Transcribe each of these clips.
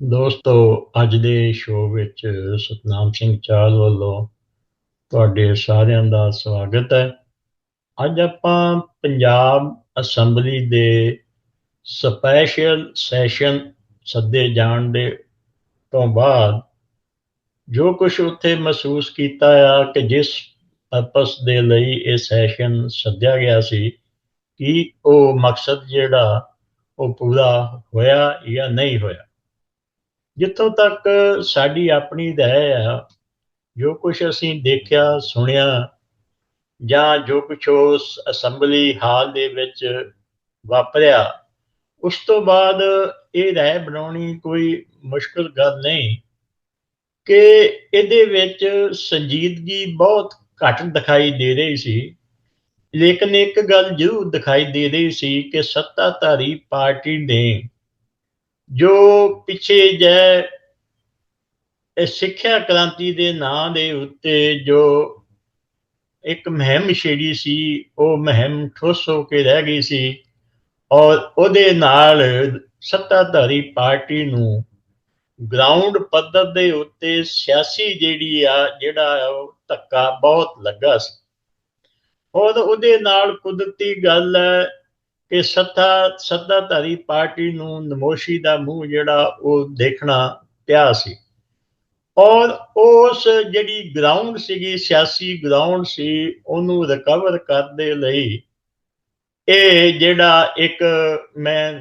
ਦੋਸਤੋ, ਅੱਜ ਦੇ ਸ਼ੋਅ ਵਿੱਚ ਸਤਨਾਮ ਸਿੰਘ ਚਾਲ ਵੱਲੋਂ ਤੁਹਾਡੇ ਸਾਰਿਆਂ ਦਾ ਸਵਾਗਤ ਹੈ। ਅੱਜ ਆਪਾਂ ਪੰਜਾਬ ਅਸੈਂਬਲੀ ਦੇ ਸਪੈਸ਼ਲ ਸੈਸ਼ਨ ਸੱਦੇ ਜਾਣ ਦੇ ਤੋਂ ਬਾਅਦ ਜੋ ਕੁਝ ਉੱਥੇ ਮਹਿਸੂਸ ਕੀਤਾ ਆ ਕਿ ਜਿਸ ਪਰਪਸ ਦੇ ਲਈ ਇਹ ਸੈਸ਼ਨ ਸੱਦਿਆ ਗਿਆ ਸੀ, ਕਿ ਉਹ ਮਕਸਦ ਜਿਹੜਾ ਉਹ ਪੂਰਾ ਹੋਇਆ ਜਾਂ ਨਹੀਂ ਹੋਇਆ। ਜਿੱਥੋਂ ਤੱਕ ਸਾਡੀ ਆਪਣੀ ਰਹਿ ਆ, ਜੋ ਕੁਝ ਅਸੀਂ ਦੇਖਿਆ, ਸੁਣਿਆ, ਜਾਂ ਜੋ ਕੁਝ ਉਸ ਅਸੈਂਬਲੀ ਹਾਲ ਦੇ ਵਿੱਚ ਵਾਪਰਿਆ, ਉਸ ਤੋਂ ਬਾਅਦ ਇਹ ਰਹਿ ਬਣਾਉਣੀ ਕੋਈ ਮੁਸ਼ਕਲ ਗੱਲ ਨਹੀਂ ਕਿ ਇਹਦੇ ਵਿੱਚ ਸੰਜੀਦਗੀ ਬਹੁਤ ਘੱਟ ਦਿਖਾਈ ਦੇ ਰਹੀ ਸੀ। ਲੇਕਿਨ ਇੱਕ ਗੱਲ ਜ਼ਰੂਰ ਦਿਖਾਈ ਦੇ ਰਹੀ ਸੀ ਕਿ ਸੱਤਾਧਾਰੀ ਪਾਰਟੀ ਨੇ ਜੋ ਪਿੱਛੇ ਜੈ, ਇਹ ਸਿੱਖਿਆ ਕ੍ਰਾਂਤੀ ਦੇ ਨਾਂ ਦੇ ਉੱਤੇ ਜੋ ਇੱਕ ਮਹਿਮ ਛੇੜੀ ਸੀ, ਉਹ ਮਹਿਮ ਠੋਸ ਹੋ ਕੇ ਰਹਿ ਗਈ ਸੀ ਔਰ ਉਹਦੇ ਨਾਲ ਸੱਤਾਧਾਰੀ ਪਾਰਟੀ ਨੂੰ ਗਰਾਊਂਡ ਪੱਧਰ ਦੇ ਉੱਤੇ ਸਿਆਸੀ ਜਿਹੜੀ ਆ, ਜਿਹੜਾ ਉਹ ਧੱਕਾ ਬਹੁਤ ਲੱਗਾ ਸੀ। ਔਰ ਉਹਦੇ ਨਾਲ ਕੁਦਰਤੀ ਗੱਲ ਹੈ ਕਿ ਸੱਤਾ ਸੱਤਾਧਾਰੀ ਪਾਰਟੀ ਨੂੰ ਨਮੋਸ਼ੀ ਦਾ ਮੂੰਹ ਜਿਹੜਾ ਉਹ ਦੇਖਣਾ ਪਿਆ ਸੀ। ਔਰ ਉਸ ਜਿਹੜੀ ਗਰਾਊਂਡ ਸੀਗੀ, ਸਿਆਸੀ ਗਰਾਊਂਡ ਸੀ, ਉਹਨੂੰ ਰਿਕਵਰ ਕਰਨ ਦੇ ਲਈ ਇਹ ਜਿਹੜਾ ਇੱਕ ਮੈਂ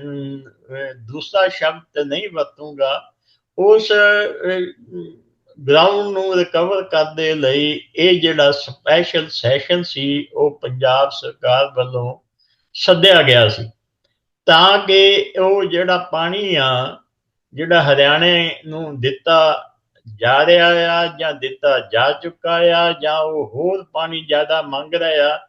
ਦੂਸਰਾ ਸ਼ਬਦ ਨਹੀਂ ਵਰਤੂੰਗਾ, ਉਸ ਗਰਾਊਂਡ ਨੂੰ ਰਿਕਵਰ ਕਰਨ ਦੇ ਲਈ ਇਹ ਜਿਹੜਾ ਸਪੈਸ਼ਲ ਸੈਸ਼ਨ ਸੀ, ਉਹ ਪੰਜਾਬ ਸਰਕਾਰ ਵੱਲੋਂ ਸੱਦਿਆ ਗਿਆ ਸੀ। ਤਾਂ ਕਿ ਉਹ ਜਿਹੜਾ ਪਾਣੀ ਆ, ਜਿਹੜਾ ਹਰਿਆਣੇ ਨੂੰ ਦਿੱਤਾ ਜਾ ਰਿਹਾ ਆ ਜਾਂ ਦਿੱਤਾ ਜਾ ਚੁੱਕਾ ਆ ਜਾਂ ਉਹ ਹੋਰ ਪਾਣੀ ਜ਼ਿਆਦਾ ਮੰਗ ਰਿਹਾ ਆ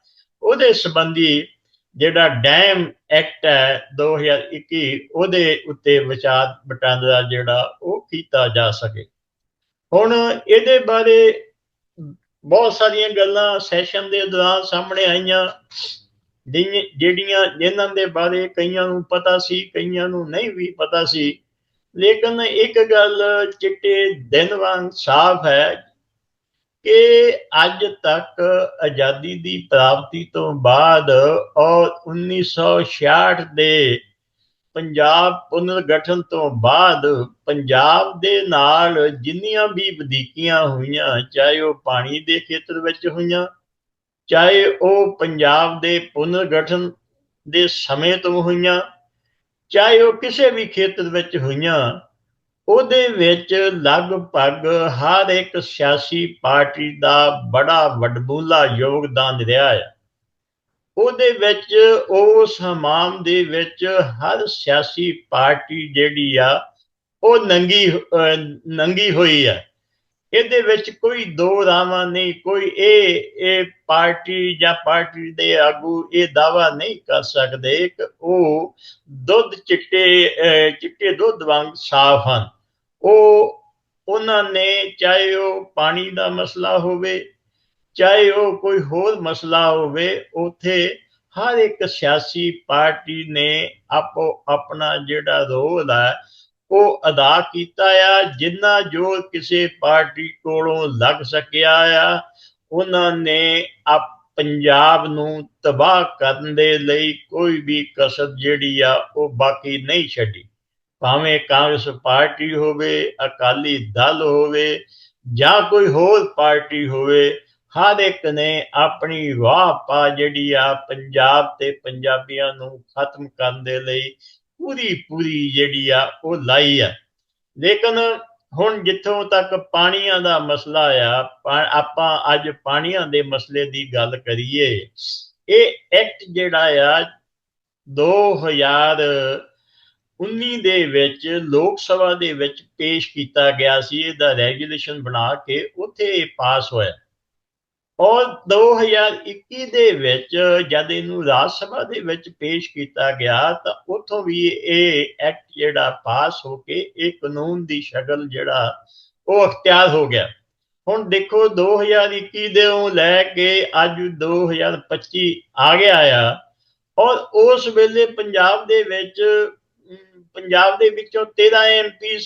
ਉਹਦੇ ਸੰਬੰਧੀ ਜਿਹੜਾ ਡੈਮ ਐਕਟ ਹੈ 2021 ਉਹਦੇ ਉੱਤੇ ਵਿਚਾਰ ਵਟਾਂਦਰਾ ਜਿਹੜਾ ਉਹ ਕੀਤਾ ਜਾ ਸਕੇ। ਹੁਣ ਇਹਦੇ ਬਾਰੇ ਬਹੁਤ ਸਾਰੀਆਂ ਗੱਲਾਂ ਸੈਸ਼ਨ ਦੇ ਦੌਰਾਨ ਸਾਹਮਣੇ ਆਈਆਂ। ਜਿਹੜੀਆਂ ਜਿਨ੍ਹਾਂ ਦੇ ਬਾਰੇ ਕਈਆਂ ਨੂੰ ਪਤਾ ਸੀ, ਕਈਆਂ ਨੂੰ ਨਹੀਂ ਵੀ ਪਤਾ ਸੀ। ਲੇਕਿਨ ਇੱਕ ਗੱਲ ਚਿੱਟੇ ਦਿਨ ਵਾਂਗ ਸਾਫ਼ ਹੈ ਕਿ ਅੱਜ ਤੱਕ ਆਜ਼ਾਦੀ ਦੀ ਪ੍ਰਾਪਤੀ ਤੋਂ ਬਾਅਦ ਔਰ 1966 ਦੇ ਪੰਜਾਬ ਪੁਨਰਗਠਨ ਤੋਂ ਬਾਅਦ ਪੰਜਾਬ ਦੇ ਨਾਲ ਜਿੰਨੀਆਂ ਵੀ ਵਧੀਕੀਆਂ ਹੋਈਆਂ, ਚਾਹੇ ਉਹ ਪਾਣੀ ਦੇ ਖੇਤਰ ਵਿੱਚ ਹੋਈਆਂ ਚਾਹੇ ਉਹ ਪੰਜਾਬ ਦੇ ਪੁਨਰਗਠਨ ਦੇ ਸਮੇਂ ਤੋਂ ਹੋਈਆਂ, ਚਾਹੇ ਉਹ ਕਿਸੇ ਵੀ ਖੇਤਰ ਵਿੱਚ ਹੋਈਆਂ, ਉਹਦੇ ਵਿੱਚ ਲਗਭਗ ਹਰ ਇੱਕ ਸਿਆਸੀ ਪਾਰਟੀ ਦਾ ਬੜਾ ਵੱਡਮੁੱਲਾ ਯੋਗਦਾਨ ਰਿਹਾ ਹੈ ਉਹਦੇ ਵਿੱਚ, ਉਸ ਹਮਾਮ ਦੇ ਵਿੱਚ ਹਰ ਸਿਆਸੀ ਪਾਰਟੀ ਜਿਹੜੀ ਆ, ਉਹ ਨੰਗੀ ਨੰਗੀ ਹੋਈ ਹੈ ਇਹਦੇ ਵਿੱਚ ਕੋਈ ਦੋ ਰਾਵਾਂ ਨਹੀਂ, ਕੋਈ ਇਹ ਇਹ ਪਾਰਟੀ ਜਾਂ ਪਾਰਟੀ ਦੇ ਆਗੂ ਇਹ ਦਾਵਾ ਨਹੀਂ ਕਰ ਸਕਦੇ ਕਿ ਉਹ ਦੁੱਧ ਚਿੱਟੇ ਚਿੱਟੇ ਦੁੱਧ ਵਾਂਗ ਸਾਫ਼ ਹਨ। ਉਹ ਉਹਨਾਂ ਨੇ, ਚਾਹੇ ਉਹ ਪਾਣੀ ਦਾ ਮਸਲਾ ਹੋਵੇ, ਚਾਹੇ ਉਹ ਕੋਈ ਹੋਰ ਮਸਲਾ ਹੋਵੇ, ਉਥੇ ਹਰ ਇੱਕ ਸਿਆਸੀ ਪਾਰਟੀ ਨੇ ਆਪੋ ਆਪਣਾ ਜਿਹੜਾ ਰੋਲ ਹੈ ਉਹ ਅਦਾ ਕੀਤਾ ਆ, ਜਿੰਨਾ ਜੋ ਕਿਸੇ ਪਾਰਟੀ ਕੋਲੋਂ ਲੱਗ ਸਕਿਆ ਆ, ਉਹਨਾਂ ਨੇ ਆਪ ਪੰਜਾਬ ਨੂੰ ਤਬਾਹ ਕਰਨ ਦੇ ਲਈ ਕੋਈ ਵੀ ਕਸਰ ਜਿਹੜੀ ਆ, ਉਹ ਬਾਕੀ ਨਹੀਂ ਛੱਡੀ। ਭਾਵੇਂ ਕਾਂਗਰਸ ਪਾਰਟੀ ਹੋਵੇ, ਅਕਾਲੀ ਦਲ ਹੋਵੇ, ਜਾਂ ਕੋਈ ਹੋਰ ਪਾਰਟੀ ਹੋਵੇ, ਹਰ ਇੱਕ ਨੇ ਆਪਣੀ ਵਾਹ ਪਾ ਜਿਹੜੀ ਆ, ਪੰਜਾਬ ਤੇ ਪੰਜਾਬੀਆਂ ਨੂੰ ਖਤਮ ਕਰਨ ਦੇ ਲਈ ਪੂਰੀ ਪੂਰੀ ਜਿਹੜੀ ਆ ਉਹ ਲਾਈ ਆ। ਲੇਕਿਨ ਹੁਣ ਜਿੱਥੋਂ ਤੱਕ ਪਾਣੀਆਂ ਦਾ ਮਸਲਾ ਆ ਆਪਾਂ ਅੱਜ ਪਾਣੀਆਂ ਦੇ ਮਸਲੇ ਦੀ ਗੱਲ ਕਰੀਏ, ਇਹ ਐਕਟ ਜਿਹੜਾ ਆ 2019 ਦੇ ਵਿੱਚ, ਲੋਕ ਸਭਾ ਦੇ ਵਿੱਚ ਪੇਸ਼ ਕੀਤਾ ਗਿਆ ਸੀ। ਇਹਦਾ ਰੈਗੂਲੇਸ਼ਨ ਬਣਾ ਕੇ ਉੱਥੇ ਪਾਸ ਹੋਇਆ। ਔਰ 2021 ਦੇ ਵਿੱਚ ਜਦ ਇਹਨੂੰ ਰਾਜ ਸਭਾ ਦੇ ਵਿੱਚ ਪੇਸ਼ ਕੀਤਾ ਗਿਆ ਤਾਂ ਉਥੋਂ ਵੀ ਇਹ ਐਕਟ ਜਿਹੜਾ ਪਾਸ ਹੋ ਕੇ ਇਹ ਕਾਨੂੰਨ ਦੀ ਸ਼ਕਲ ਜਿਹੜਾ ਉਹ ਅਖਤਿਆਰ ਹੋ ਗਿਆ। ਹੁਣ ਦੇਖੋ 2021 ਦੇ ਉਹ ਲੈ ਕੇ ਅੱਜ 2025 ਆ ਗਿਆ ਆ ਔਰ ਉਸ ਵੇਲੇ ਪੰਜਾਬ ਦੇ ਵਿੱਚ, ਪੰਜਾਬ ਦੇ ਵਿੱਚੋਂ 13 ਐਮਪੀ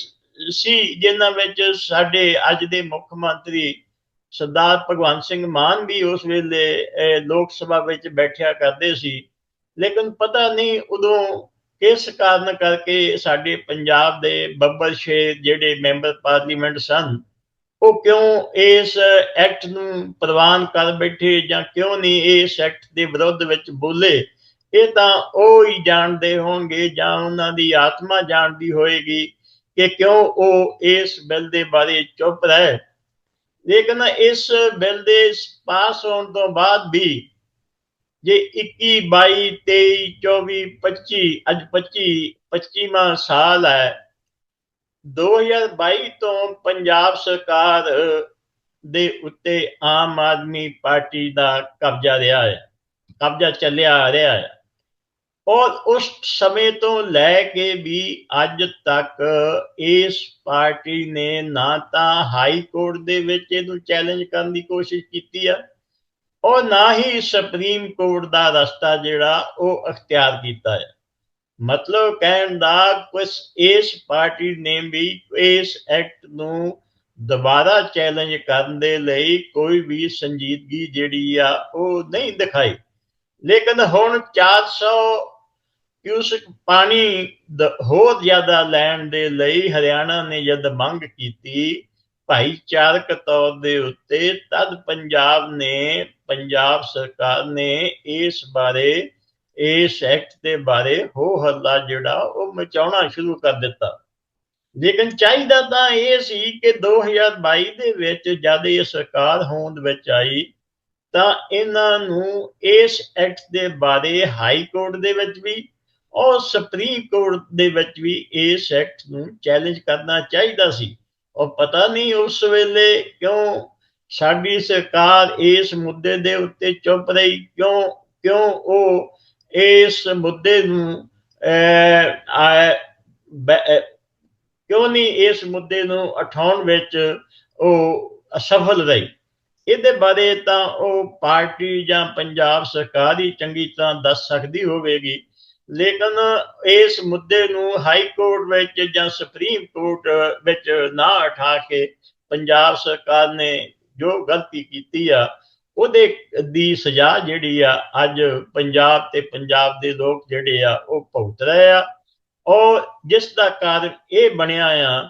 ਸੀ ਜਿਨ੍ਹਾਂ ਵਿੱਚ ਸਾਡੇ ਅੱਜ ਦੇ ਮੁੱਖ ਮੰਤਰੀ ਸਰਦਾਰ ਭਗਵੰਤ ਸਿੰਘ ਮਾਨ ਵੀ ਉਸ ਵੇਲੇ ਲੋਕ ਸਭਾ ਵਿੱਚ ਬੈਠਿਆ ਕਰਦੇ ਸੀ। ਲੇਕਿਨ ਪਤਾ ਨਹੀਂ ਉਦੋਂ ਕਿਸ ਕਾਰਨ ਕਰਕੇ ਸਾਡੇ ਪੰਜਾਬ ਦੇ ਬੱਬਰ ਸ਼ੇਰ ਜਿਹੜੇ ਮੈਂਬਰ ਪਾਰਲੀਮੈਂਟ ਸਨ, ਉਹ ਕਿਉਂ ਇਸ ਐਕਟ ਨੂੰ ਪ੍ਰਵਾਨ ਕਰ ਬੈਠੇ ਜਾਂ ਕਿਉਂ ਨਹੀਂ ਇਸ ਐਕਟ ਦੇ ਵਿਰੋਧ ਵਿੱਚ ਬੋਲੇ, ਇਹ ਤਾਂ ਉਹ ਹੀ ਜਾਣਦੇ ਹੋਣਗੇ ਜਾਂ ਉਹਨਾਂ ਦੀ ਆਤਮਾ ਜਾਣਦੀ ਹੋਏਗੀ ਕਿ ਕਿਉਂ ਉਹ ਇਸ ਬਿੱਲ ਦੇ ਬਾਰੇ ਚੁੱਪ ਰਹੇ। ਲੇਕਿਨ ਇਸ ਬਿੱਲ ਦੇ ਪਾਸ ਹੋਣ ਤੋਂ ਬਾਅਦ ਵੀ ਜੇ 21 22 23 24 25 ਅੱਜ 25 25ਵਾਂ ਸਾਲ ਹੈ 2022 ਤੋਂ ਪੰਜਾਬ ਸਰਕਾਰ ਦੇ ਉੱਤੇ ਆਮ ਆਦਮੀ ਪਾਰਟੀ ਦਾ ਕਬਜ਼ਾ ਰਿਹਾ ਹੈ, ਕਬਜ਼ਾ ਚੱਲਿਆ ਆ ਰਿਹਾ ਹੈ। ਔਰ ਉਸ ਸਮੇਂ ਤੋਂ ਲੈ ਕੇ ਵੀ ਅੱਜ ਤੱਕ ਇਸ ਪਾਰਟੀ ਨੇ ਨਾ ਤਾਂ ਹਾਈ ਕੋਰਟ ਦੇ ਵਿੱਚ ਇਹਨੂੰ ਚੈਲੰਜ ਕਰਨ ਦੀ ਕੋਸ਼ਿਸ਼ ਕੀਤੀ ਆ ਔਰ ਨਾ ਹੀ ਸੁਪਰੀਮ ਕੋਰਟ ਦਾ ਰਸਤਾ ਜਿਹੜਾ ਉਹ ਅਖਤਿਆਰ ਕੀਤਾ ਹੈ ਮਤਲਬ ਕਹਿਣ ਦਾ ਕੁਝ ਇਸ ਪਾਰਟੀ ਨੇ ਵੀ ਇਸ ਐਕਟ ਨੂੰ ਦੁਬਾਰਾ ਚੈਲੰਜ ਕਰਨ ਦੇ ਲਈ ਕੋਈ ਵੀ ਸੰਜੀਦਗੀ ਜਿਹੜੀ ਆ ਉਹ ਨਹੀਂ ਦਿਖਾਈ। ਲੇਕਿਨ ਹੁਣ 400 ਉਸ ਪਾਣੀ ਹੋਰ ਜ਼ਿਆਦਾ ਲੈਣ ਦੇ ਲਈ ਹਰਿਆਣਾ ਨੇ ਜਦ ਮੰਗ ਕੀਤੀ, ਭਾਈਚਾਰਕ ਤੌਰ ਦੇ ਉੱਤੇ ਤਦ ਪੰਜਾਬ ਨੇ, ਪੰਜਾਬ ਸਰਕਾਰ ਨੇ ਇਸ ਬਾਰੇ, ਇਸ ਐਕਟ ਦੇ ਬਾਰੇ ਹੋ ਹੱਲਾ ਜਿਹੜਾ ਉਹ ਮਚਾਉਣਾ ਸ਼ੁਰੂ ਕਰ ਦਿੱਤਾ। ਲੇਕਿਨ ਚਾਹੀਦਾ ਤਾਂ ਇਹ ਸੀ ਕਿ 2022 ਦੇ ਵਿੱਚ ਜਦ ਇਹ ਸਰਕਾਰ ਹੋਂਦ ਵਿੱਚ ਆਈ, ਤਾਂ ਇਹਨਾਂ ਨੂੰ ਇਸ ਐਕਟ ਦੇ ਬਾਰੇ ਹਾਈ ਕੋਰਟ ਦੇ ਵਿੱਚ ਵੀ ਔਰ ਸੁਪਰੀਮ ਕੋਰਟ ਦੇ ਵਿੱਚ ਵੀ ਇਸ ਐਕਟ ਨੂੰ ਚੈਲੰਜ ਕਰਨਾ ਚਾਹੀਦਾ ਸੀ। ਔਰ ਪਤਾ ਨਹੀਂ ਉਸ ਵੇਲੇ ਕਿਉਂ ਸਾਡੀ ਸਰਕਾਰ ਇਸ ਮੁੱਦੇ ਦੇ ਉੱਤੇ ਚੁੱਪ ਰਹੀ ਕਿਉਂ ਕਿਉਂ ਉਹ ਇਸ ਮੁੱਦੇ ਨੂੰ ਅਹ, ਕਿਉਂ ਨਹੀਂ ਇਸ ਮੁੱਦੇ ਨੂੰ ਉਠਾਉਣ ਵਿੱਚ ਉਹ ਅਸਫਲ ਰਹੀ। ਇਹਦੇ ਬਾਰੇ ਤਾਂ ਉਹ ਪਾਰਟੀ ਜਾਂ ਪੰਜਾਬ ਸਰਕਾਰ ਹੀ ਚੰਗੀ ਤਰ੍ਹਾਂ ਦੱਸ ਸਕਦੀ ਹੋਵੇਗੀ। ਲੇਕਿਨ ਇਸ ਮੁੱਦੇ ਨੂੰ ਹਾਈ ਕੋਰਟ ਵਿੱਚ ਜਾਂ ਸੁਪਰੀਮ ਕੋਰਟ ਵਿੱਚ ਨਾ ਉਠਾ ਕੇ ਪੰਜਾਬ ਸਰਕਾਰ ਨੇ ਜੋ ਗਲਤੀ ਕੀਤੀ ਆ, ਉਹਦੇ ਦੀ ਸਜ਼ਾ ਜਿਹੜੀ ਆ, ਅੱਜ ਪੰਜਾਬ ਤੇ ਪੰਜਾਬ ਦੇ ਲੋਕ ਜਿਹੜੇ ਆ, ਉਹ ਭੁਗਤ ਰਹੇ ਆ। ਔਰ ਜਿਸ ਦਾ ਕਾਰਨ ਇਹ ਬਣਿਆ ਆ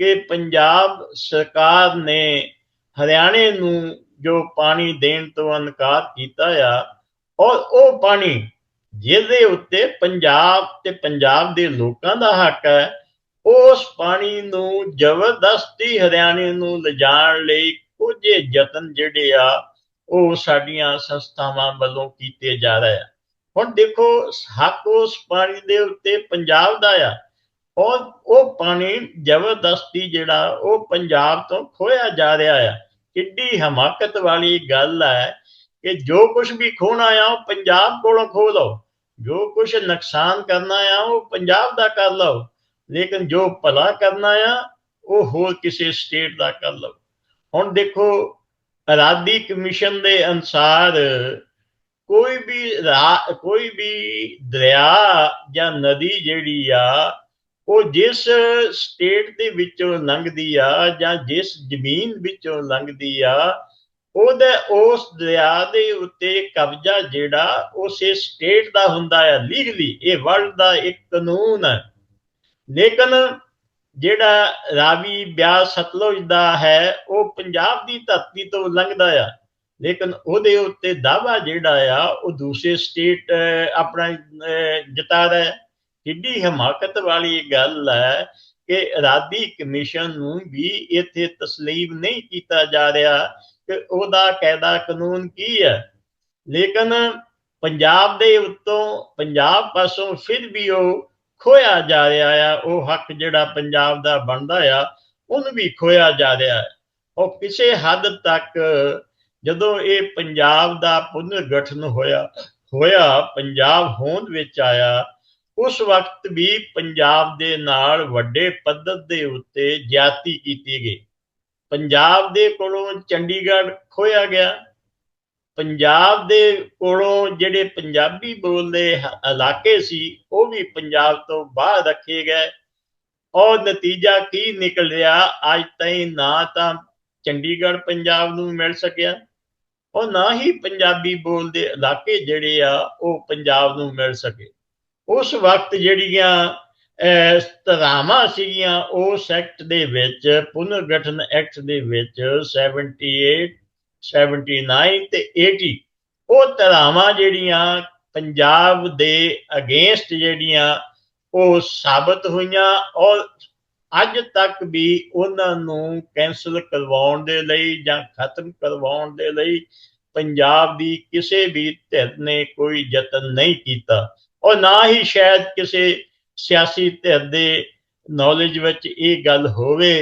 ਕਿ ਪੰਜਾਬ ਸਰਕਾਰ ਨੇ ਹਰਿਆਣੇ ਨੂੰ ਜੋ ਪਾਣੀ ਦੇਣ ਤੋਂ ਇਨਕਾਰ ਕੀਤਾ ਆ, ਔਰ ਉਹ ਪਾਣੀ ਜਿਹਦੇ ਉੱਤੇ ਪੰਜਾਬ ਤੇ ਪੰਜਾਬ ਦੇ ਲੋਕਾਂ ਦਾ ਹੱਕ ਹੈ, ਉਸ ਪਾਣੀ ਨੂੰ ਜ਼ਬਰਦਸਤੀ ਹਰਿਆਣੇ ਨੂੰ ਲਿਜਾਣ ਲਈ ਕੁਝ ਯਤਨ ਜਿਹੜੇ ਆ, ਉਹ ਸਾਡੀਆਂ ਸੰਸਥਾਵਾਂ ਵੱਲੋਂ ਕੀਤੇ ਜਾ ਰਹੇ ਆ। ਹੁਣ ਦੇਖੋ, ਹੱਕ ਉਸ ਪਾਣੀ ਦੇ ਉੱਤੇ ਪੰਜਾਬ ਦਾ ਆ। ਔਰ ਉਹ ਪਾਣੀ ਜ਼ਬਰਦਸਤੀ ਜਿਹੜਾ, ਉਹ ਪੰਜਾਬ ਤੋਂ ਖੋਇਆ ਜਾ ਰਿਹਾ ਆ। ਕਿੱਡੀ ਹਮਾਕਤ ਵਾਲੀ ਗੱਲ ਹੈ ਕਿ ਜੋ ਕੁਝ ਵੀ ਖੋਣਾ ਆ, ਉਹ ਪੰਜਾਬ ਕੋਲੋਂ ਖੋ ਲਓ। ਜੋ ਕੁਝ ਨੁਕਸਾਨ ਕਰਨਾ ਆ, ਉਹ ਪੰਜਾਬ ਦਾ ਕਰ ਲਓ, ਲੇਕਿਨ ਜੋ ਭਲਾ ਕਰਨਾ ਆ, ਉਹ ਹੋਰ ਕਿਸੇ ਸਟੇਟ ਦਾ ਕਰ ਲਓ। ਹੁਣ ਦੇਖੋ ਅਰਾਦੀ ਕਮਿਸ਼ਨ ਦੇ ਅਨਸਾਰ ਕੋਈ ਵੀ ਰਾ- ਕੋਈ ਵੀ ਦਰਿਆ ਜਾਂ ਨਦੀ ਜਿਹੜੀ ਆ, ਉਹ ਜਿਸ ਸਟੇਟ ਦੇ ਵਿੱਚੋਂ ਲੰਘਦੀ ਆ ਜਾਂ ਜਿਸ ਜ਼ਮੀਨ ਵਿੱਚੋਂ ਲੰਘਦੀ ਆ ਉਹਦੇ ਉਸ ਦਰਿਆ ਦੇ ਉੱਤੇ ਕਬਜ਼ਾ ਜਿਹੜਾ ਉਸੇ ਸਟੇਟ ਦਾ ਹੁੰਦਾ ਹੈ ਲੀਗਲੀ ਇਹ ਵਰਲਡ ਦਾ ਇੱਕ ਕਾਨੂੰਨ ਹੈ। ਲੇਕਿਨ ਜਿਹੜਾ ਰਾਵੀ ਬਿਆਸ ਸਤਲੁਜ ਦਾ ਹੈ ਉਹ ਪੰਜਾਬ ਦੀ ਧਰਤੀ ਤੋਂ ਲੰਘਦਾ ਆ। ਲੇਕਿਨ ਉਹਦੇ ਉੱਤੇ ਦਾਵਾ ਜਿਹੜਾ ਆ ਉਹ ਦੂਸਰੇ ਸਟੇਟ ਆਪਣਾ ਅਹ, ਜਤਾ ਰਿਹਾ ਹੈ। ਕਿੱਡੀ ਹਮਾਕਤ ਵਾਲੀ ਗੱਲ ਹੈ ਕਿ ਰਾਦੀ ਕਮਿਸ਼ਨ ਨੂੰ ਵੀ ਇੱਥੇ ਤਸਲੀਮ ਨਹੀਂ ਕੀਤਾ ਜਾ ਰਿਹਾ। ਕਿ ਉਹਦਾ ਕਾਇਦਾ ਕਾਨੂੰਨ ਕੀ ਹੈ? ਲੇਕਿਨ ਪੰਜਾਬ ਦੇ ਉੱਤੋਂ ਪੰਜਾਬ ਪਾਸੋਂ ਫਿਰ ਵੀ ਉਹ ਖੋਇਆ ਜਾ ਰਿਹਾ ਆ, ਉਹ ਹੱਕ ਜਿਹੜਾ ਪੰਜਾਬ ਦਾ ਬਣਦਾ ਆ, ਉਹਨੂੰ ਵੀ ਖੋਇਆ ਜਾ ਰਿਹਾ ਹੈ। ਉਹ ਕਿਸੇ ਹੱਦ ਤੱਕ ਜਦੋਂ ਇਹ ਪੰਜਾਬ ਦਾ ਪੁਨਰ ਗਠਨ ਹੋਇਆ ਹੋਇਆ, ਪੰਜਾਬ ਹੋਂਦ ਵਿੱਚ ਆਇਆ, ਉਸ ਵਕਤ ਵੀ ਪੰਜਾਬ ਦੇ ਨਾਲ ਵੱਡੇ ਪੱਧਰ ਦੇ ਉੱਤੇ ਜਾਤੀ ਕੀਤੀ ਗਈ। ਪੰਜਾਬ ਦੇ ਕੋਲੋਂ ਚੰਡੀਗੜ੍ਹ ਖੋਇਆ ਗਿਆ। ਪੰਜਾਬ ਦੇ ਕੋਲੋਂ ਜਿਹੜੇ ਪੰਜਾਬੀ ਬੋਲਦੇ ਇਲਾਕੇ ਸੀ, ਉਹ ਵੀ ਪੰਜਾਬ ਤੋਂ ਬਾਹਰ ਰੱਖੇ ਗਏ। ਔਰ ਨਤੀਜਾ ਕੀ ਨਿਕਲ ਰਿਹਾ, ਅੱਜ ਤਾਈਂ ਨਾ ਤਾਂ ਚੰਡੀਗੜ੍ਹ ਪੰਜਾਬ ਨੂੰ ਮਿਲ ਸਕਿਆ। ਔਰ ਨਾ ਹੀ ਪੰਜਾਬੀ ਬੋਲਦੇ ਇਲਾਕੇ ਜਿਹੜੇ ਆ, ਉਹ ਪੰਜਾਬ ਨੂੰ ਮਿਲ ਸਕੇ। ਉਸ ਵਕਤ ਜਿਹੜੀਆਂ ਧਾਰਾਵਾਂ ਸੀਗੀਆਂ ਉਸ ਐਕਟ ਦੇ ਵਿੱਚ, ਪੁਨਰਗਠਨ ਐਕਟ ਦੇ ਵਿੱਚ 78 79 ਤੇ 80 ਉਹ ਧਾਰਾਵਾਂ ਜਿਹੜੀਆਂ ਪੰਜਾਬ ਦੇ ਅਗੇਂਸਟ ਜਿਹੜੀਆਂ, ਉਹ ਸਾਬਤ ਹੋਈਆਂ ਔਰ ਅੱਜ ਤੱਕ ਵੀ ਉਹਨਾਂ ਨੂੰ ਕੈਨਸਲ ਕਰਵਾਉਣ ਦੇ ਲਈ ਜਾਂ ਖਤਮ ਕਰਵਾਉਣ ਦੇ ਲਈ ਪੰਜਾਬ ਦੀ ਕਿਸੇ ਵੀ ਧਿਰ ਨੇ ਕੋਈ ਯਤਨ ਨਹੀਂ ਕੀਤਾ। ਔਰ ਨਾ ਹੀ ਸ਼ਾਇਦ ਕਿਸੇ ਸਿਆਸੀ ਧਿਰ ਦੇ ਨੌਲੇਜ ਵਿੱਚ ਇਹ ਗੱਲ ਹੋਵੇ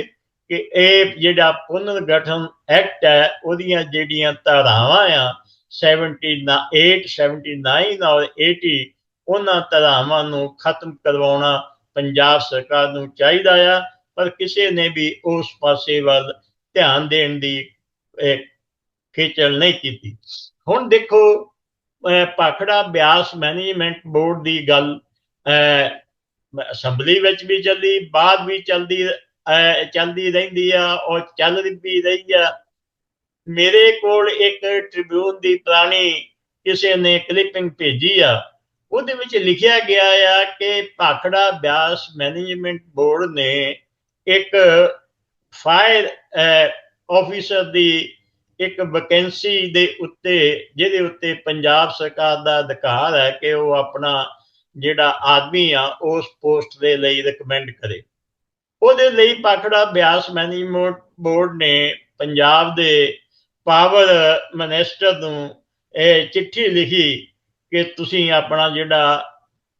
ਕਿ ਇਹ ਜਿਹੜਾ ਪੁਨਰਗਠਨ ਐਕਟ ਹੈ, ਉਹਦੀਆਂ ਜਿਹੜੀਆਂ ਧਾਰਾਵਾਂ ਆ 78 79 ਔਰ 80 ਉਹਨਾਂ ਧਾਰਾਵਾਂ ਨੂੰ ਖਤਮ ਕਰਵਾਉਣਾ ਪੰਜਾਬ ਸਰਕਾਰ ਨੂੰ ਚਾਹੀਦਾ ਆ, ਪਰ ਕਿਸੇ ਨੇ ਵੀ ਉਸ ਪਾਸੇ ਵੱਲ ਧਿਆਨ ਦੇਣ ਦੀ ਖੇਚਲ ਨਹੀਂ ਕੀਤੀ। ਹੁਣ ਦੇਖੋ ਪਾਖੜਾ ਬਿਆਸ ਮੈਨੇਜਮੈਂਟ ਬੋਰਡ ਦੀ ਗੱਲ ਅਸੈਂਬਲੀ ਵਿੱਚ ਵੀ ਚੱਲੀ, ਬਾਅਦ ਵੀ ਚੱਲਦੀ ਚੱਲਦੀ ਰਹਿੰਦੀ ਆ, ਔਰ ਚੱਲ ਵੀ ਰਹੀ ਆ। ਮੇਰੇ ਕੋਲ ਇੱਕ ਟ੍ਰਿਬਿਊਨ ਦੀ ਪੁਰਾਣੀ ਕਿਸੇ ਨੇ ਕਲਿੱਪਿੰਗ ਭੇਜੀ ਆ। ਉਹਦੇ ਵਿੱਚ ਲਿਖਿਆ ਗਿਆ ਆ ਕਿ ਭਾਖੜਾ ਬਿਆਸ ਮੈਨੇਜਮੈਂਟ ਬੋਰਡ ਨੇ ਇੱਕ ਫਾਇਰ ਆਫੀਸਰ ਦੀ ਇੱਕ ਵੈਕੈਂਸੀ ਦੇ ਉੱਤੇ, ਜਿਹਦੇ ਉੱਤੇ ਪੰਜਾਬ ਸਰਕਾਰ ਦਾ ਅਧਿਕਾਰ ਹੈ ਕਿ ਉਹ ਆਪਣਾ ਜਿਹੜਾ ਆਦਮੀ ਆ, ਉਸ ਪੋਸਟ ਦੇ ਲਈ ਰეკਮੈਂਡ ਕਰੇ। ਉਹਦੇ ਲਈ ਪਾਖੜਾ ਬਿਆਸ ਮੈਨੇਜਮੈਂਟ ਬੋਰਡ ਨੇ ਪੰਜਾਬ ਦੇ ਪਾਵਰ ਮਿਨਿਸਟਰ ਨੂੰ ਇਹ ਚਿੱਠੀ ਲਿਖੀ ਕਿ ਤੁਸੀਂ ਆਪਣਾ ਜਿਹੜਾ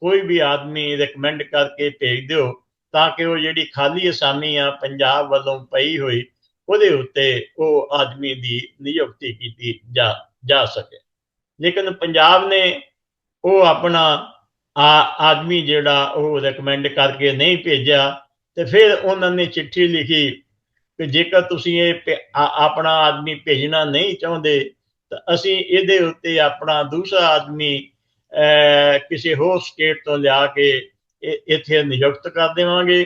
ਕੋਈ ਵੀ ਆਦਮੀ ਰეკਮੈਂਡ ਕਰਕੇ ਭੇਜ ਦਿਓ ਤਾਂ ਕਿ ਉਹ ਜਿਹੜੀ ਖਾਲੀ ਅਸਾਮੀ ਆ ਪੰਜਾਬ ਵੱਲੋਂ ਪਈ ਹੋਈ, ਉਹਦੇ ਉੱਤੇ ਉਹ ਆਦਮੀ ਦੀ ਨਿਯੁਕਤੀ ਕੀਤੀ ਜਾ ਸਕੇ। ਲੇਕਿਨ ਪੰਜਾਬ ਨੇ ਉਹ ਆਪਣਾ ਆ ਆਦਮੀ ਜਿਹੜਾ ਉਹ ਰეკਮੈਂਡ ਕਰਕੇ ਨਹੀਂ ਭੇਜਿਆ ਤੇ ਫਿਰ ਉਹਨਾਂ ਨੇ ਚਿੱਠੀ ਲਿਖੀ ਕਿ ਜੇਕਰ ਤੁਸੀਂ ਇਹ ਆਪਣਾ ਆਦਮੀ ਭੇਜਣਾ ਨਹੀਂ ਚਾਹੁੰਦੇ, ਤਾਂ ਅਸੀਂ ਇਹਦੇ ਉੱਤੇ ਆਪਣਾ ਦੂਸਰਾ ਆਦਮੀ ਕਿਸੇ ਹੋਰ ਸਟੇਟ ਤੋਂ ਲਿਆ ਕੇ ਇੱਥੇ ਨਿਯੁਕਤ ਕਰ ਦੇਵਾਂਗੇ।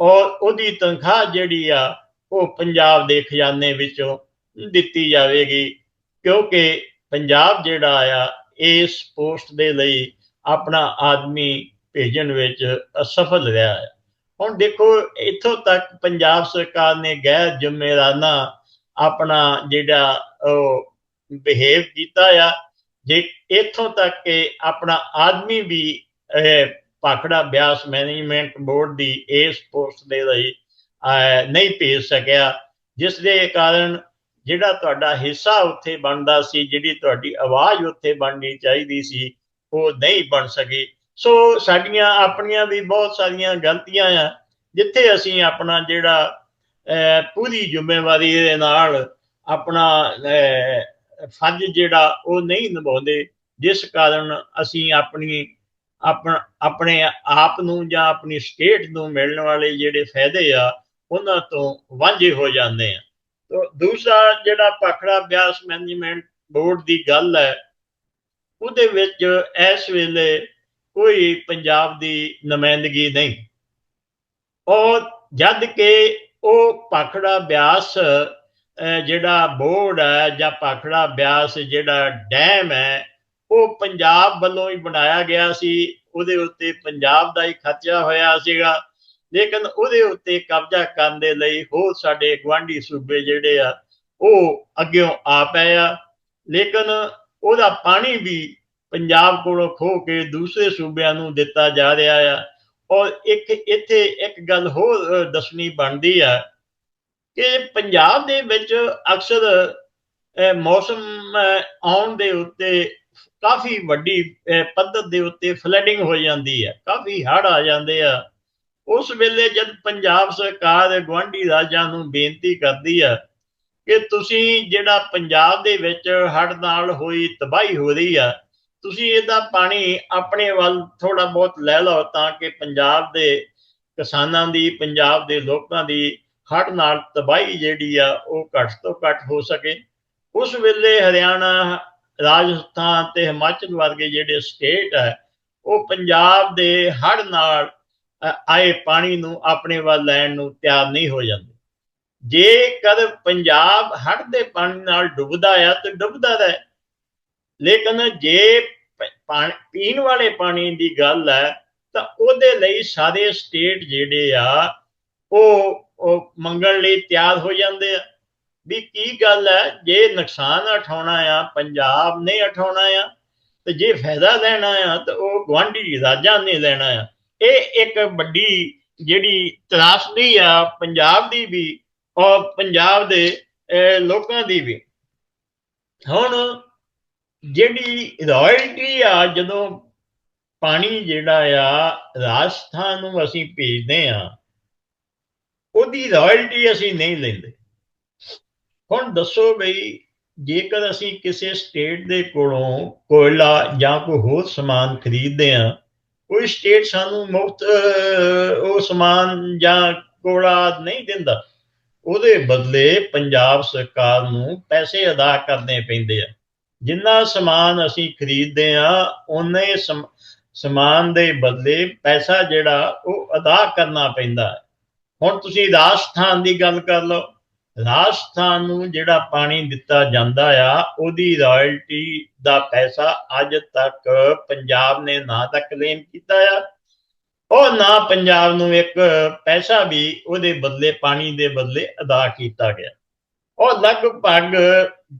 ਔਰ ਉਹਦੀ ਤਨਖਾਹ ਜਿਹੜੀ ਆ, ਉਹ ਪੰਜਾਬ ਦੇ ਖਜ਼ਾਨੇ ਵਿੱਚੋਂ ਦਿੱਤੀ ਜਾਵੇਗੀ। ਕਿਉਂਕਿ ਪੰਜਾਬ ਜਿਹੜਾ ਆ, ਇਸ ਪੋਸਟ ਦੇ ਲਈ ਆਪਣਾ ਆਦਮੀ ਭੇਜਣ ਵਿੱਚ ਅਸਫਲ ਰਿਹਾ ਹੈ। ਹੁਣ ਦੇਖੋ, ਇੱਥੋਂ ਤੱਕ ਪੰਜਾਬ ਸਰਕਾਰ ਨੇ ਗੈਰ ਜ਼ਿੰਮੇਵਾਰਾਨਾ ਆਪਣਾ ਜਿਹੜਾ ਉਹ ਬਿਹੇਵ ਕੀਤਾ ਆ, ਜੇ ਇੱਥੋਂ ਤੱਕ ਕਿ ਆਪਣਾ ਆਦਮੀ ਵੀ ਪਾਖੜਾ ਬਿਆਸ ਮੈਨੇਜਮੈਂਟ ਬੋਰਡ ਦੀ ਇਸ ਪੋਸਟ ਦੇ ਲਈ ਨਹੀਂ ਭੇਜ ਸਕਿਆ, ਜਿਸ ਦੇ ਕਾਰਨ ਜਿਹੜਾ ਤੁਹਾਡਾ ਹਿੱਸਾ ਉੱਥੇ ਬਣਦਾ ਸੀ, ਜਿਹੜੀ ਤੁਹਾਡੀ ਆਵਾਜ਼ ਉੱਥੇ ਬਣਨੀ ਚਾਹੀਦੀ ਸੀ ਉਹ ਨਹੀਂ ਬਣ ਸਕੇ। ਸੋ ਸਾਡੀਆਂ, ਆਪਣੀਆਂ ਵੀ ਬਹੁਤ ਸਾਰੀਆਂ ਗਲਤੀਆਂ ਆ, ਜਿੱਥੇ ਅਸੀਂ ਆਪਣਾ ਜਿਹੜਾ ਪੂਰੀ ਜ਼ਿੰਮੇਵਾਰੀ ਦੇ ਨਾਲ ਆਪਣਾ ਫਰਜ਼ ਜਿਹੜਾ ਉਹ ਨਹੀਂ ਨਿਭਾਉਂਦੇ, ਜਿਸ ਕਾਰਨ ਅਸੀਂ ਆਪਣੀ, ਆਪਣੇ ਆਪ ਨੂੰ ਜਾਂ ਆਪਣੀ ਸਟੇਟ ਨੂੰ ਮਿਲਣ ਵਾਲੇ ਜਿਹੜੇ ਫਾਇਦੇ ਆ, ਉਹਨਾਂ ਤੋਂ ਵਾਂਝੇ ਹੋ ਜਾਂਦੇ ਆ। ਤੋ ਦੂਸਰਾ ਜਿਹੜਾ ਪਖੜਾ ਬਿਆਸ ਮੈਨੇਜਮੈਂਟ ਬੋਰਡ ਦੀ ਗੱਲ ਹੈ ਉਹਦੇ ਵਿੱਚ ਇਸ ਵੇਲੇ ਕੋਈ ਪੰਜਾਬ ਦੀ ਨੁਮਾਇੰਦਗੀ ਨਹੀਂ। ਔਰ ਜਦ ਕਿ ਉਹ ਪਾਖੜਾ ਬਿਆਸ ਜਿਹੜਾ ਬੋਰਡ ਹੈ ਜਾਂ ਪਾਖੜਾ ਬਿਆਸ ਜਿਹੜਾ ਡੈਮ ਹੈ, ਉਹ ਪੰਜਾਬ ਵੱਲੋਂ ਹੀ ਬਣਾਇਆ ਗਿਆ ਸੀ। ਉਹਦੇ ਉੱਤੇ ਪੰਜਾਬ ਦਾ ਹੀ ਖਰਚਾ ਹੋਇਆ ਸੀਗਾ। ਲੇਕਿਨ ਉਹਦੇ ਉੱਤੇ ਕਬਜ਼ਾ ਕਰਨ ਦੇ ਲਈ ਹੋਰ ਸਾਡੇ ਗਵਾਂਢੀ ਸੂਬੇ ਜਿਹੜੇ ਆ, ਉਹ ਅੱਗੇ ਆ ਪਏ ਆ। ਲੇਕਿਨ ਉਹਦਾ ਪਾਣੀ ਵੀ ਪੰਜਾਬ ਕੋਲੋਂ ਖੋ ਕੇ ਦੂਸਰੇ ਸੂਬਿਆਂ ਨੂੰ ਦਿੱਤਾ ਜਾ ਰਿਹਾ ਆ। ਔਰ ਇੱਕ ਇੱਥੇ ਇੱਕ ਗੱਲ ਹੋਰ ਦੱਸਣੀ ਬਣਦੀ ਆ ਕਿ ਪੰਜਾਬ ਦੇ ਵਿੱਚ ਅਕਸਰ ਮੌਸਮ ਆਉਣ ਦੇ ਉੱਤੇ ਕਾਫੀ ਵੱਡੀ ਪੱਧਰ ਦੇ ਉੱਤੇ ਫਲੱਡਿੰਗ ਹੋ ਜਾਂਦੀ ਹੈ ਕਾਫੀ ਹੜ ਆ ਜਾਂਦੇ ਆ। ਉਸ ਵੇਲੇ ਜਦ ਪੰਜਾਬ ਸਰਕਾਰ ਗਵਾਂਢੀ ਰਾਜਾਂ ਨੂੰ ਬੇਨਤੀ ਕਰਦੀ ਆ ਕਿ ਤੁਸੀਂ ਜਿਹੜਾ ਪੰਜਾਬ ਦੇ ਵਿੱਚ ਹੜ ਨਾਲ ਹੋਈ ਤਬਾਹੀ ਹੋ ਰਹੀ ਆ, ਤੁਸੀਂ ਇਹਦਾ ਪਾਣੀ ਆਪਣੇ ਵੱਲ ਥੋੜਾ ਬਹੁਤ ਲੈ ਲਓ ਤਾਂ ਕਿ ਪੰਜਾਬ ਦੇ ਕਿਸਾਨਾਂ ਦੀ, ਪੰਜਾਬ ਦੇ ਲੋਕਾਂ ਦੀ ਹੜ ਨਾਲ ਤਬਾਹੀ ਜਿਹੜੀ ਆ, ਉਹ ਘੱਟ ਤੋਂ ਘੱਟ ਹੋ ਸਕੇ। ਉਸ ਵੇਲੇ ਹਰਿਆਣਾ, ਰਾਜਸਥਾਨ ਤੇ ਹਿਮਾਚਲ ਵਰਗੇ ਜਿਹੜੇ ਸਟੇਟ ਹੈ ਉਹ ਪੰਜਾਬ ਦੇ ਹੜ ਨਾਲ ਆਏ ਪਾਣੀ ਨੂੰ ਆਪਣੇ ਵੱਲ ਲੈਣ ਨੂੰ ਤਿਆਰ ਨਹੀਂ ਹੋ ਜਾਂਦੇ। ਜੇਕਰ ਪੰਜਾਬ ਹੜ ਦੇ ਪਾਣੀ ਨਾਲ ਡੁੱਬਦਾ ਆ ਤੇ ਡੁੱਬਦਾ ਰਹੇ ਲੇਕਿਨ ਜੇ ਪਾਣੀ, ਪੀਣ ਵਾਲੇ ਪਾਣੀ ਦੀ ਗੱਲ ਹੈ, ਤਾਂ ਉਹਦੇ ਲਈ ਸਾਰੇ ਸਟੇਟ ਜਿਹੜੇ ਆ, ਉਹ ਉਹ ਮੰਗਣ ਲਈ ਤਿਆਰ ਹੋ ਜਾਂਦੇ ਆ। ਵੀ ਕੀ ਗੱਲ ਹੈ, ਜੇ ਨੁਕਸਾਨ ਉਠਾਉਣਾ ਆ, ਪੰਜਾਬ ਨੇ ਉਠਾਉਣਾ ਆ, ਤੇ ਜੇ ਫਾਇਦਾ ਲੈਣਾ ਆ, ਤਾਂ ਉਹ ਗਵਾਂਢੀ ਰਾਜਾਂ ਨੇ ਲੈਣਾ ਆ। ਇਹ ਇੱਕ ਵੱਡੀ ਜਿਹੜੀ ਤਰਾਸਦੀ ਆ, ਪੰਜਾਬ ਦੀ ਵੀ ਔਰ ਪੰਜਾਬ ਦੇ ਅਹ, ਲੋਕਾਂ ਦੀ ਵੀ। ਹੁਣ ਜਿਹੜੀ ਰਾਇਲਟੀ ਆ ਜਦੋਂ ਪਾਣੀ ਜਿਹੜਾ ਆ ਰਾਜਸਥਾਨ ਨੂੰ ਅਸੀਂ ਭੇਜਦੇ ਆ ਉਹਦੀ ਰਾਇਲਟੀ ਅਸੀਂ ਨਹੀਂ ਲੈਂਦੇ। ਹੁਣ ਦੱਸੋ ਬਈ ਜੇਕਰ ਅਸੀਂ ਕਿਸੇ ਸਟੇਟ ਦੇ ਕੋਲੋਂ ਕੋਇਲਾ ਜਾਂ ਕੋਈ ਹੋਰ ਸਮਾਨ ਖਰੀਦਦੇ ਆ ਕੋਈ ਸਟੇਟ ਸਾਨੂੰ ਮੁਫਤ ਉਹ ਸਮਾਨ ਜਾਂ ਕੋਲਾ ਨਹੀਂ ਦਿੰਦਾ। ਉਹਦੇ ਬਦਲੇ ਪੰਜਾਬ ਸਰਕਾਰ ਨੂੰ ਪੈਸੇ ਅਦਾ ਕਰਨੇ ਪੈਂਦੇ ਆ। ਜਿੰਨਾ ਸਮਾਨ ਅਸੀਂ ਖਰੀਦਦੇ ਆ ਉਹਨੇ ਸਮਾਨ ਦੇ ਬਦਲੇ ਪੈਸਾ ਜਿਹੜਾ ਉਹ ਅਦਾ ਕਰਨਾ ਪੈਂਦਾ ਹੈ। ਹੁਣ ਤੁਸੀਂ ਰਾਜਸਥਾਨ ਦੀ ਗੱਲ ਕਰ ਲਓ। ਰਾਜਸਥਾਨ ਨੂੰ ਜਿਹੜਾ ਪਾਣੀ ਦਿੱਤਾ ਜਾਂਦਾ ਆ, ਉਹਦੀ ਰਾਇਲਟੀ ਦਾ ਪੈਸਾ ਅੱਜ ਤੱਕ ਪੰਜਾਬ ਨੇ ਨਾ ਤਾਂ ਕਲੇਮ ਕੀਤਾ ਆ। ਉਹ ਨਾ ਪੰਜਾਬ ਨੂੰ ਇੱਕ ਪੈਸਾ ਵੀ ਉਹਦੇ ਬਦਲੇ, ਪਾਣੀ ਦੇ ਬਦਲੇ ਅਦਾ ਕੀਤਾ ਗਿਆ। ਉਹ ਲਗਭਗ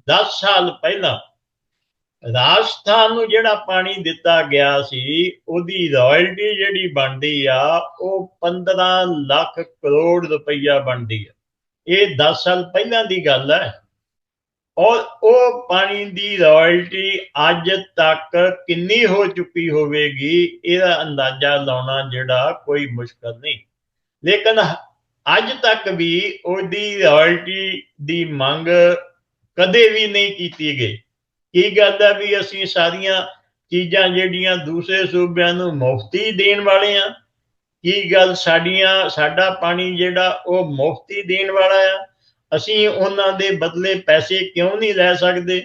10 ਸਾਲ ਪਹਿਲਾਂ ਰਾਜਸਥਾਨ ਨੂੰ ਜਿਹੜਾ ਪਾਣੀ ਦਿੱਤਾ ਗਿਆ ਸੀ, ਉਹਦੀ ਰਾਇਲਟੀ ਜਿਹੜੀ ਬਣਦੀ ਆ, ਉਹ 15 ਲੱਖ ਕਰੋੜ ਰੁਪਈਆ ਬਣਦੀ ਆ। ਇਹ 10 ਸਾਲ ਪਹਿਲਾਂ ਦੀ ਗੱਲ ਹੈ। ਔਰ ਉਹ ਪਾਣੀ ਦੀ ਰਾਇਲਟੀ ਅੱਜ ਤੱਕ ਕਿੰਨੀ ਹੋ ਚੁੱਕੀ ਹੋਵੇਗੀ, ਇਹਦਾ ਅੰਦਾਜ਼ਾ ਲਾਉਣਾ ਜਿਹੜਾ ਕੋਈ ਮੁਸ਼ਕਲ ਨਹੀਂ। ਲੇਕਿਨ ਅੱਜ ਤੱਕ ਵੀ ਉਹਦੀ ਰਾਇਲਟੀ ਦੀ ਮੰਗ ਕਦੇ ਵੀ ਨਹੀਂ ਕੀਤੀ ਗਈ। ਕੀ ਗੱਲ ਹੈ ਵੀ ਅਸੀਂ ਸਾਰੀਆਂ ਚੀਜ਼ਾਂ ਜਿਹੜੀਆਂ ਦੂਸਰੇ ਸੂਬਿਆਂ ਨੂੰ ਮੁਫਤੀ ਦੇਣ ਵਾਲੇ ਆ ਕੀ ਗੱਲ ਸਾਡੀਆਂ, ਸਾਡਾ ਪਾਣੀ ਜਿਹੜਾ ਉਹ ਮੁਫਤੀ ਦੇਣ ਵਾਲਾ ਆ? ਅਸੀਂ ਉਹਨਾਂ ਦੇ ਬਦਲੇ ਪੈਸੇ ਕਿਉਂ ਨਹੀਂ ਲੈ ਸਕਦੇ?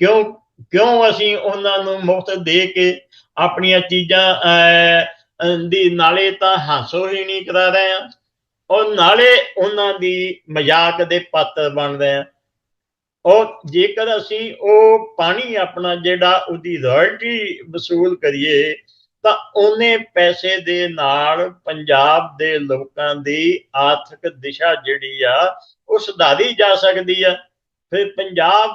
ਕਿਉਂ ਕਿਉਂ ਅਸੀਂ ਉਹਨਾਂ ਨੂੰ ਮੁਫਤ ਦੇ ਕੇ ਆਪਣੀਆਂ ਚੀਜ਼ਾਂ ਦੀ ਨਾਲੇ ਤਾਂ ਹਾਸੋ ਹੀ ਨਹੀਂ ਕਰਾ ਰਹੇ ਆ ਔਰ ਨਾਲੇ ਉਹਨਾਂ ਦੀ ਮਜ਼ਾਕ ਦੇ ਪਾਤਰ ਬਣ ਰਹੇ ਆ ਔਰ ਜੇਕਰ ਅਸੀਂ ਉਹ ਪਾਣੀ ਆਪਣਾ ਜਿਹੜਾ ਉਹਦੀ ਰਾਇਲਟੀ ਵਸੂਲ ਕਰੀਏ, ਤਾਂ ਉਹਨੇ ਪੈਸੇ ਦੇ ਨਾਲ ਪੰਜਾਬ ਦੇ ਲੋਕਾਂ ਦੀ ਆਰਥਿਕ ਦਿਸ਼ਾ ਜਿਹੜੀ ਆ ਉਹ ਸੁਧਾਰੀ ਜਾ ਸਕਦੀ ਹੈ ਫਿਰ ਪੰਜਾਬ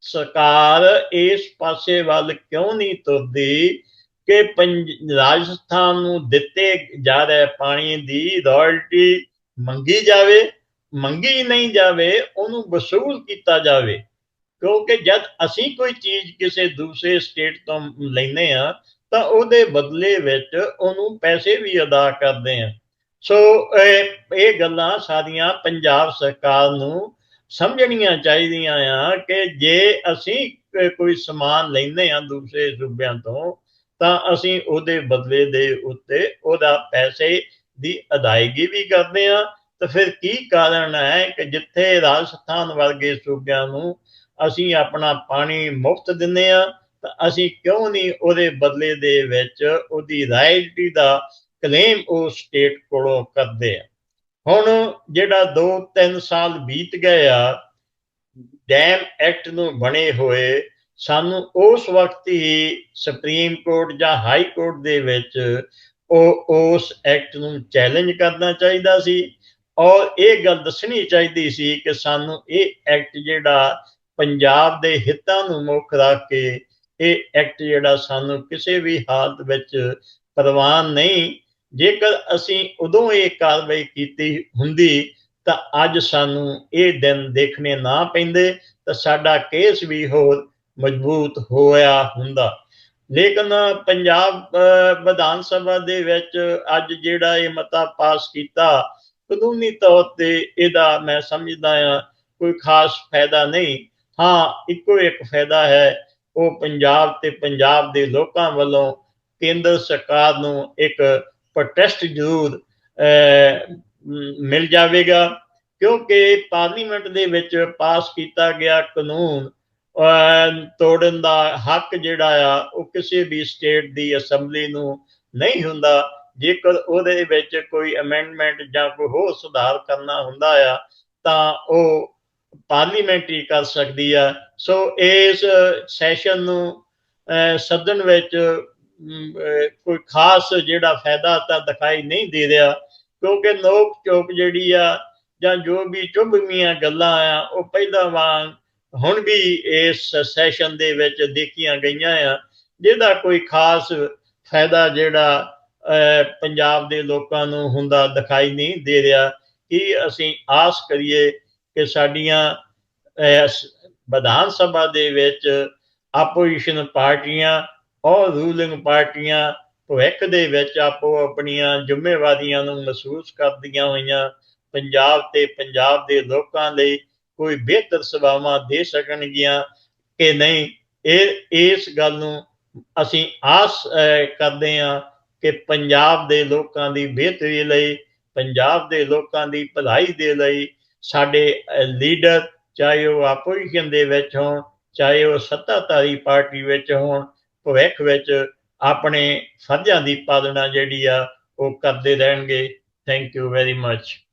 ਸਰਕਾਰ ਇਸ ਪਾਸੇ ਵੱਲ ਕਿਉਂ ਨਹੀਂ ਤੁਰਦੀ ਕਿ ਰਾਜਸਥਾਨ ਨੂੰ ਦਿੱਤੇ ਜਾ ਰਹੇ ਪਾਣੀ ਦੀ ਰਾਇਲਟੀ ਮੰਗੀ ਜਾਵੇ, ਮੰਗੀ ਨਹੀਂ ਜਾਵੇ, ਉਹਨੂੰ ਵਸੂਲ ਕੀਤਾ ਜਾਵੇ। ਕਿਉਂਕਿ ਜਦ ਅਸੀਂ ਕੋਈ ਚੀਜ਼ ਕਿਸੇ ਦੂਸਰੇ ਸਟੇਟ ਤੋਂ ਲੈਨੇ ਆ ਤਾਂ ਉਹਦੇ ਬਦਲੇ ਵਿੱਚ ਉਹਨੂੰ ਪੈਸੇ ਵੀ ਅਦਾ ਕਰਦੇ ਆ ਸੋ, ਇਹ ਗੱਲਾਂ ਸਾਰੀਆਂ ਪੰਜਾਬ ਸਰਕਾਰ ਨੂੰ ਸਮਝਣੀਆਂ ਚਾਹੀਦੀਆਂ ਆ ਕਿ ਜੇ ਅਸੀਂ ਕੋਈ ਸਮਾਨ ਲੈਨੇ ਆ ਦੂਸਰੇ ਸੂਬਿਆਂ ਤੋਂ, ਤਾਂ ਅਸੀਂ ਉਹਦੇ ਬਦਲੇ ਦੇ ਉੱਤੇ ਉਹਦਾ ਪੈਸੇ ਦੀ ਅਦਾਇਗੀ ਵੀ ਕਰਦੇ ਆ ਤਾਂ ਫਿਰ ਕੀ ਕਾਰਨ ਹੈ ਕਿ ਜਿੱਥੇ ਰਾਜਸਥਾਨ ਵਰਗੇ ਸੂਬਿਆਂ ਨੂੰ ਅਸੀਂ ਆਪਣਾ ਪਾਣੀ ਮੁਫਤ ਦਿੰਨੇ ਆ ਤਾਂ ਅਸੀਂ ਕਿਉਂ ਨਹੀਂ ਉਹਦੇ ਬਦਲੇ ਦੇ ਵਿੱਚ ਉਹਦੀ ਰਾਇਲਟੀ ਦਾ ਕਲੇਮ ਉਹ ਸਟੇਟ ਕੋਲੋਂ ਕਰਦੇ ਆ। ਹੁਣ ਜਿਹੜਾ 2-3 ਸਾਲ ਬੀਤ ਗਏ ਆ, ਡੈਮ ਐਕਟ ਨੂੰ ਬਣੇ ਹੋਏ, ਸਾਨੂੰ ਉਸ ਵਕਤ ਹੀ ਸੁਪਰੀਮ ਕੋਰਟ ਜਾਂ ਹਾਈ ਕੋਰਟ ਦੇ ਵਿੱਚ ਉਹ ਉਸ ਐਕਟ ਨੂੰ ਚੈਲੰਜ ਕਰਨਾ ਚਾਹੀਦਾ ਸੀ। ਔਰ ਇਹ ਗੱਲ ਦੱਸਣੀ ਚਾਹੀਦੀ ਸੀ ਕਿ ਸਾਨੂੰ ਇਹ ਐਕਟ ਜਿਹੜਾ ਪੰਜਾਬ ਦੇ ਹਿੱਤਾਂ ਨੂੰ ਮੁੱਖ ਰੱਖ ਕੇ, ਇਹ ਐਕਟ ਜਿਹੜਾ ਸਾਨੂੰ ਕਿਸੇ ਵੀ ਹਾਲਤ ਵਿੱਚ ਪ੍ਰਵਾਨ ਨਹੀਂ ਜੇਕਰ ਅਸੀਂ ਉਦੋਂ ਇਹ ਕਾਰਵਾਈ ਕੀਤੀ ਹੁੰਦੀ, ਤਾਂ ਅੱਜ ਸਾਨੂੰ ਇਹ ਦਿਨ ਦੇਖਣੇ ਨਾ ਪੈਂਦੇ, ਤਾਂ ਸਾਡਾ ਕੇਸ ਵੀ ਹੋਰ ਮਜ਼ਬੂਤ ਹੋਇਆ ਹੁੰਦਾ। ਲੇਕਿਨ ਪੰਜਾਬ ਵਿਧਾਨ ਸਭਾ ਦੇ ਵਿੱਚ ਅੱਜ ਜਿਹੜਾ ਇਹ ਮਤਾ ਪਾਸ ਕੀਤਾ, ਕਾਨੂੰਨੀ ਤੌਰ ਤੇ ਇਹਦਾ ਮੈਂ ਸਮਝਦਾ ਆ ਕੋਈ ਖਾਸ ਫਾਇਦਾ ਨਹੀਂ। ਹਾਂ, ਇੱਕੋ ਇੱਕ ਫਾਇਦਾ ਹੈ, ਉਹ ਪੰਜਾਬ ਤੇ ਪੰਜਾਬ ਦੇ ਲੋਕਾਂ ਵੱਲੋਂ ਕੇਂਦਰ ਸਰਕਾਰ ਨੂੰ ਇੱਕ ਪ੍ਰੋਟੈਸਟ ਜ਼ਰੂਰ ਅਹ, ਮਿਲ ਜਾਵੇਗਾ ਕਿਉਂਕਿ ਪਾਰਲੀਮੈਂਟ ਦੇ ਵਿੱਚ ਪਾਸ ਕੀਤਾ ਗਿਆ ਕਾਨੂੰਨ ਤੋੜਨ ਦਾ ਹੱਕ ਜਿਹੜਾ ਆ ਉਹ ਕਿਸੇ ਵੀ ਸਟੇਟ ਦੀ ਅਸੈਂਬਲੀ ਨੂੰ ਨਹੀਂ ਹੁੰਦਾ। ਜੇਕਰ ਉਹਦੇ ਵਿੱਚ ਕੋਈ ਅਮੈਂਡਮੈਂਟ ਜਾਂ ਕੋਈ ਹੋਰ ਸੁਧਾਰ ਕਰਨਾ ਹੁੰਦਾ ਆ ਤਾਂ ਉਹ ਪਾਰਲੀਮੈਂਟ ਹੀ ਕਰ ਸਕਦੀ ਆ। ਸੋ ਇਸ ਸੈਸ਼ਨ ਨੂੰ ਸਦਨ ਵਿੱਚ ਕੋਈ ਖਾਸ ਜਿਹੜਾ ਫਾਇਦਾ ਤਾਂ ਦਿਖਾਈ ਨਹੀਂ ਦੇ ਰਿਹਾ, ਕਿਉਂਕਿ ਨੋਕ ਚੋਕ ਜਿਹੜੀ ਆ ਜਾਂ ਜੋ ਵੀ ਚੁਭਵੀਆਂ ਗੱਲਾਂ ਆ, ਉਹ ਪਹਿਲਾਂ ਵਾਂਗ ਹੁਣ ਵੀ ਇਸ ਸੈਸ਼ਨ ਦੇ ਵਿੱਚ ਦੇਖੀਆਂ ਗਈਆਂ ਆ, ਜਿਹਦਾ ਕੋਈ ਖਾਸ ਫਾਇਦਾ ਜਿਹੜਾ ਪੰਜਾਬ ਦੇ ਲੋਕਾਂ ਨੂੰ ਹੁੰਦਾ ਦਿਖਾਈ ਨਹੀਂ ਦੇ ਰਿਹਾ, ਕਿ ਅਸੀਂ ਆਸ ਕਰੀਏ ਕਿ ਸਾਡੀਆਂ ਵਿਧਾਨ ਸਭਾ ਦੇ ਵਿੱਚ ਆਪੋਜੀਸ਼ਨ ਪਾਰਟੀਆਂ ਔਰ ਰੂਲਿੰਗ ਪਾਰਟੀਆਂ ਭਵਿੱਖ ਦੇ ਵਿੱਚ ਆਪੋ ਆਪਣੀਆਂ ਜ਼ਿੰਮੇਵਾਰੀਆਂ ਨੂੰ ਮਹਿਸੂਸ ਕਰਦੀਆਂ ਹੋਈਆਂ, ਪੰਜਾਬ ਤੇ ਪੰਜਾਬ ਦੇ ਲੋਕਾਂ ਲਈ ਕੋਈ ਬਿਹਤਰ ਸੇਵਾਵਾਂ ਦੇ ਸਕਣਗੀਆਂ ਕਿ ਨਹੀਂ, ਇਹ, ਇਸ ਗੱਲ ਨੂੰ ਅਸੀਂ ਆਸ ਕਰਦੇ ਹਾਂ ਕਿ ਪੰਜਾਬ ਦੇ ਲੋਕਾਂ ਦੀ ਬਿਹਤਰੀ ਲਈ, ਪੰਜਾਬ ਦੇ ਲੋਕਾਂ ਦੀ ਭਲਾਈ ਦੇ ਲਈ ਸਾਡੇ ਲੀਡਰ ਚਾਹੇ ਉਹ ਆਪੋਜੀਸ਼ਨ ਦੇ ਵਿੱਚ ਹੋਣ, ਚਾਹੇ ਉਹ ਸੱਤਾਧਾਰੀ ਪਾਰਟੀ ਵਿੱਚ ਹੋਣ ਭਵਿੱਖ ਵਿੱਚ ਆਪਣੇ ਫਰਜ਼ਾਂ ਦੀ ਪਾਲਣਾ ਜਿਹੜੀ ਆ ਉਹ ਕਰਦੇ ਰਹਿਣਗੇ। Thank you very much